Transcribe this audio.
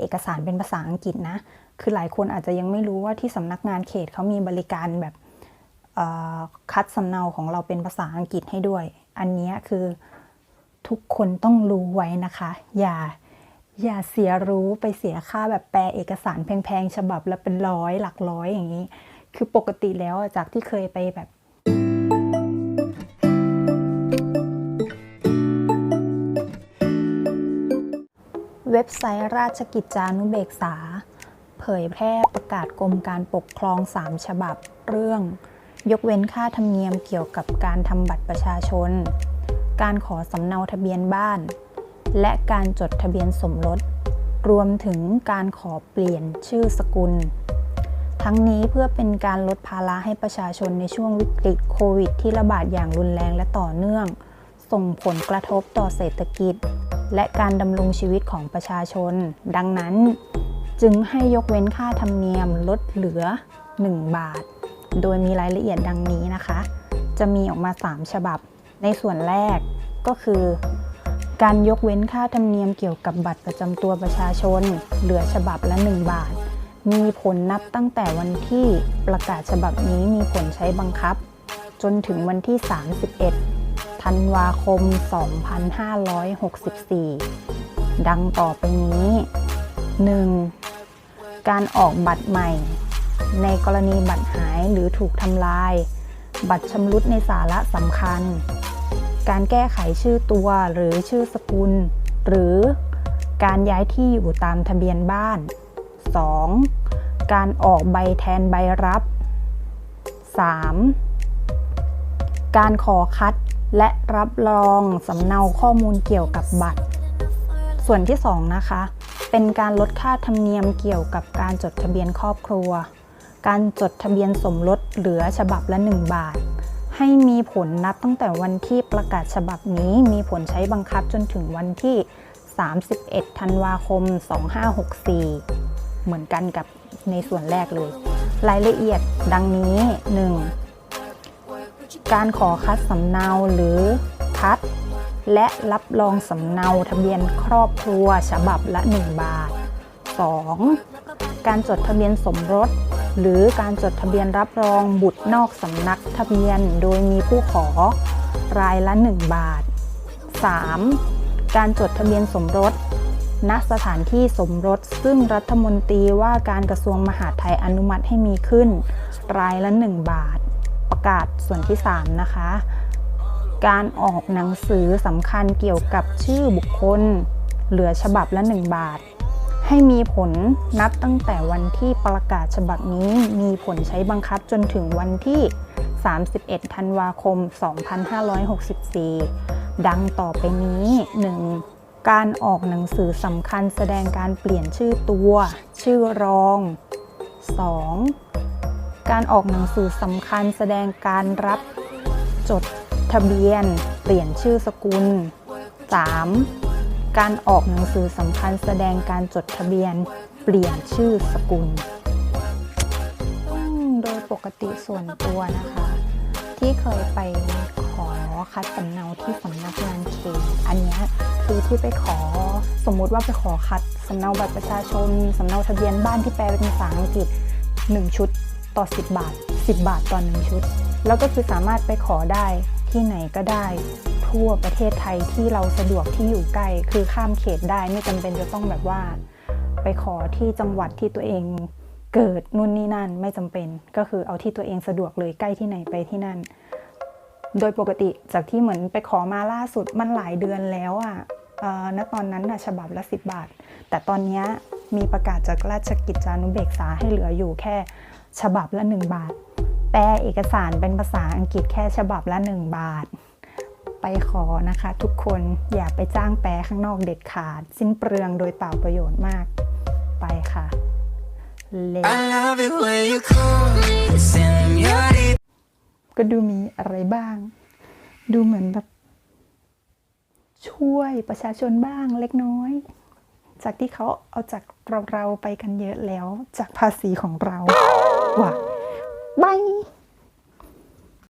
เอกสารเป็นภาษาอังกฤษนะ คือหลายคนอาจจะยังไม่รู้ว่าที่สำนักงานเขตเขามีบริการแบบคัดสำเนาของเราเป็นภาษาอังกฤษให้ด้วย อันนี้คือทุกคนต้องรู้ไว้นะคะ อย่าอย่าเสียรู้ไปเสียค่าแบบแปลเอกสารแพงๆ ฉบับละเป็นร้อยหลักร้อยอย่างนี้ คือปกติแล้วจากที่เคยไปแบบ เว็บไซต์ราชกิจจานุเบกษา เผยแพร่ประกาศกรมการปกครอง 3 ฉบับเรื่อง ยกเว้นค่าธรรมเนียมเกี่ยวกับการทำบัตรประชาชน การขอสำเนาทะเบียนบ้าน และการจดทะเบียนสมรส รวมถึงการขอเปลี่ยนชื่อสกุล ทั้งนี้เพื่อเป็นการลดภาระให้ประชาชนในช่วงวิกฤตโควิด ที่ระบาดอย่างรุนแรงและต่อเนื่อง ส่งผลกระทบต่อเศรษฐกิจ และการดำรงชีวิตของประชาชน ดังนั้น จึงให้ยกเว้นค่าธรรมเนียมลดเหลือ 1 บาท โดยมีรายละเอียดดังนี้นะคะ จะมีออกมา 3 ฉบับ ในส่วนแรกก็คือ การยกเว้นค่าธรรมเนียมเกี่ยวกับบัตรประจำตัวประชาชน เหลือฉบับละ 1 บาท มีผลนับตั้งแต่วันที่ประกาศฉบับนี้มีผลใช้บังคับ จนถึงวันที่ 31 ธันวาคม 2564 ดังต่อไปนี้ 1. การออกบัตรใหม่ ในกรณีบัตรหายหรือถูกทำลาย บัตรชำรุดในสาระสำคัญ การแก้ไขชื่อตัวหรือชื่อสกุล หรือการย้ายที่อยู่ตามทะเบียนบ้าน 2. การออกใบแทนใบรับ 3. การขอคัดและรับรองสำเนาข้อมูลเกี่ยวกับบัตร ส่วนที่ 2 นะคะ เป็นการลดค่าธรรมเนียมเกี่ยวกับการจดทะเบียนครอบครัว การจดทะเบียนสมรสเหลือฉบับละ 1 บาท ให้มีผลนับตั้งแต่วันที่ประกาศฉบับนี้มีผลใช้บังคับจนถึงวันที่ 31 ธันวาคม 2564 เหมือนกันกับในส่วนแรกเลย รายละเอียดดังนี้ 1. การขอคัดสำเนาหรือคัด และรับรองสำเนาทะเบียนครอบครัวฉบับละ 1 บาท 2. การจดทะเบียนสมรส หรือการจดทะเบียนรับรองบุตรนอกสำนักทะเบียนโดยมีผู้ขอรายละ 1 บาท 3. การจดทะเบียนสมรส ณ สถานที่สมรส ซึ่งรัฐมนตรีว่าการกระทรวงมหาดไทยอนุมัติให้มีขึ้น รายละ 1 บาท ประกาศส่วนที่ 3 นะคะ การออกหนังสือสำคัญเกี่ยวกับชื่อบุคคล เหลือฉบับละ 1 บาท ให้มีผลนับตั้งแต่วันที่ประกาศฉบับนี้มีผลใช้บังคับจนถึงวันที่ 31 ธันวาคม 2564 ดังต่อไปนี้ 1. การออกหนังสือสำคัญแสดงการเปลี่ยนชื่อตัว ชื่อรอง 2. การออกหนังสือสำคัญแสดงการรับจดทะเบียน เปลี่ยนชื่อสกุล 3. การออกหนังสือสำคัญแสดงการจดทะเบียน เปลี่ยนชื่อสกุล โดยปกติส่วนตัวนะคะ ที่เคยไปขอคัดสำเนาที่สำนักงานเขตอันนี้คือที่ไปขอสมมุติว่าไปขอคัดสำเนาบัตรประชาชนสำเนาทะเบียนบ้านที่แปลเป็นภาษาอังกฤษ 1 ชุด ต่อ 10 บาท 10 บาทต่อ1ชุด แล้วก็คือสามารถไปขอได้ที่ไหนก็ได้ ทั่วประเทศไทยที่เราสะดวกที่อยู่ใกล้คือข้ามเขตได้ไม่จำเป็นจะต้องแบบว่า ไปขอที่จังหวัดที่ตัวเองเกิดนู่นนี่นั่นไม่จำเป็น ก็คือเอาที่ตัวเองสะดวกเลยใกล้ที่ไหนไปที่นั่น โดยปกติจากที่เหมือนไปขอมาล่าสุดมันหลายเดือนแล้วอะ่ะเอ่อณตอนนั้นน่ะฉบับละ 10 บาท แต่ตอนเนี้ย มีประกาศจากราชกิจจานุเบกษาให้เหลืออยู่แค่ฉบับละ 1 บาท แปลเอกสารเป็นภาษาอังกฤษแค่ฉบับละ 1 บาท ไปขอนะคะ ทุกคนอย่าไปจ้างแปลข้างนอกเด็ดขาด สิ้นเปลืองโดยเปล่าประโยชน์มากไปค่ะเล I love it when you call me señorita. ก็ดูมีอะไรบ้าง ดูเหมือนแบบช่วยประชาชนบ้างเล็กน้อย จากที่เขาเอาจากเราเราๆไปกันเยอะแล้วจากภาษีของเราว่ะบาย